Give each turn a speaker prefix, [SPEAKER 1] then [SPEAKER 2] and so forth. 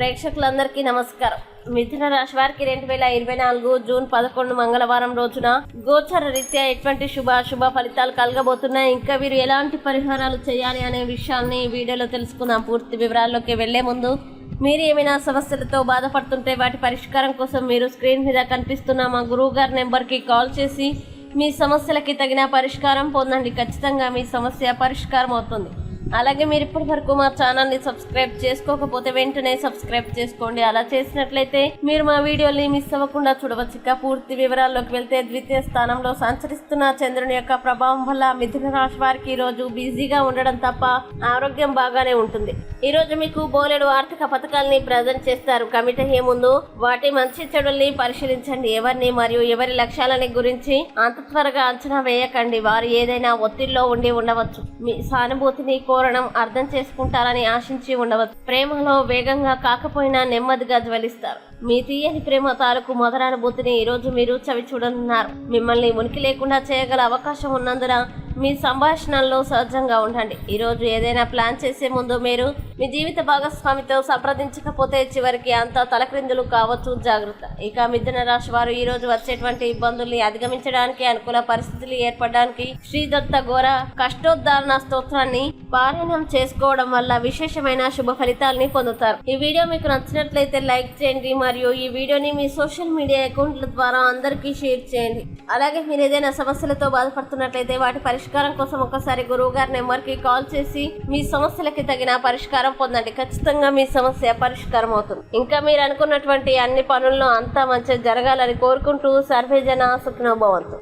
[SPEAKER 1] ప్రేక్షకులందరికీ నమస్కారం. మిథున రాశి వారికి రెండు వేల ఇరవై నాలుగు జూన్ పదకొండు మంగళవారం రోజున గోచర రీత్యా ఎటువంటి శుభ శుభ ఫలితాలు కలగబోతున్నాయి? ఇంకా వీరు ఎలాంటి పరిహారాలు చేయాలి అనే విషయాన్ని వీడియోలో తెలుసుకుందాం. పూర్తి వివరాల్లోకి వెళ్ళే ముందు మీరు ఏమైనా సమస్యలతో బాధపడుతుంటే వాటి పరిష్కారం కోసం మీరు స్క్రీన్ మీద కనిపిస్తున్న మా గురువు గారి నెంబర్కి కాల్ చేసి మీ సమస్యలకి తగిన పరిష్కారం పొందండి. ఖచ్చితంగా మీ సమస్య పరిష్కారం అవుతుంది. అలాగే మీరు ఇప్పటి వరకు మా ఛానల్ని సబ్స్క్రైబ్ చేసుకోకపోతే వెంటనే సబ్స్క్రైబ్ చేసుకోండి. అలా చేసినట్లయితే మీరు మా వీడియోని మిస్ అవ్వకుండా చూడవచ్చు. ఇక పూర్తి వివరాల్లోకి వెళ్తే ద్వితీయ స్థానంలో సంచరిస్తున్న చంద్రుని యొక్క ప్రభావం వల్ల మిథున రాశి వారికి ఈరోజు బిజీగా ఉండడం తప్ప ఆరోగ్యం బాగానే ఉంటుంది. ఈ రోజు మీకు బోలెడు ఆర్థిక పథకాలని ప్రజెంట్ చేస్తారు. కమిటీ అయ్యే ముందు వాటి మంచి చెడుల్ని పరిశీలించండి. ఎవరిని మరియు ఎవరి లక్ష్యాలని గురించి అంత త్వరగా అంచనా వేయకండి. వారు ఏదైనా ఒత్తిడిలో ఉండి ఉండవచ్చు. మీ సానుభూతిని కో ధోరణం అర్థం చేసుకుంటారని ఆశించి ఉండవచ్చు ప్రేమలో వేగంగా కాకపోయినా నెమ్మదిగా జ్వలిస్తారు. మీ తీయని ప్రేమ తాలూకు మొదలనుభూతిని ఈరోజు మీరు చవి చూడనున్నారు. మిమ్మల్ని ఉనికి లేకుండా చేయగల అవకాశం ఉన్నందున మీ సంభాషణల్లో సహజంగా ఉండండి. ఈరోజు ఏదైనా ప్లాన్ చేసే ముందు మీరు మీ జీవిత భాగస్వామితో సంప్రదించకపోతే చివరికి అంతా తలక్రిందులు కావచ్చు. జాగ్రత్త. ఇక మిథున రాశి వారు ఈ రోజు వచ్చేటువంటి ఇబ్బందుల్ని అధిగమించడానికి అనుకూల పరిస్థితులు ఏర్పడడానికి శ్రీదత్త ఘోర కష్టోద్ధారణ స్తోత్రాన్ని పారాయణం చేసుకోవడం వల్ల విశేషమైన శుభ ఫలితాలని పొందుతారు. ఈ వీడియో మీకు నచ్చినట్లయితే లైక్ చేయండి మరియు ఈ వీడియోని మీ సోషల్ మీడియా అకౌంట్ల ద్వారా అందరికీ షేర్ చేయండి. అలాగే మీరు ఏదైనా సమస్యలతో బాధపడుతున్నట్లయితే వాటి పరిష్కారం కోసం ఒకసారి గురువు గారి నెంబర్కి కాల్ చేసి మీ సమస్యలకి తగిన పరిష్కారం పొందండి. ఖచ్చితంగా మీ సమస్య పరిష్కారం అవుతుంది ఇంకా మీరు అనుకున్నటువంటి అన్ని పనుల్లో అంతా మంచిగా జరగాలని కోరుకుంటూ సర్వేజన సుఖనోభవంతు.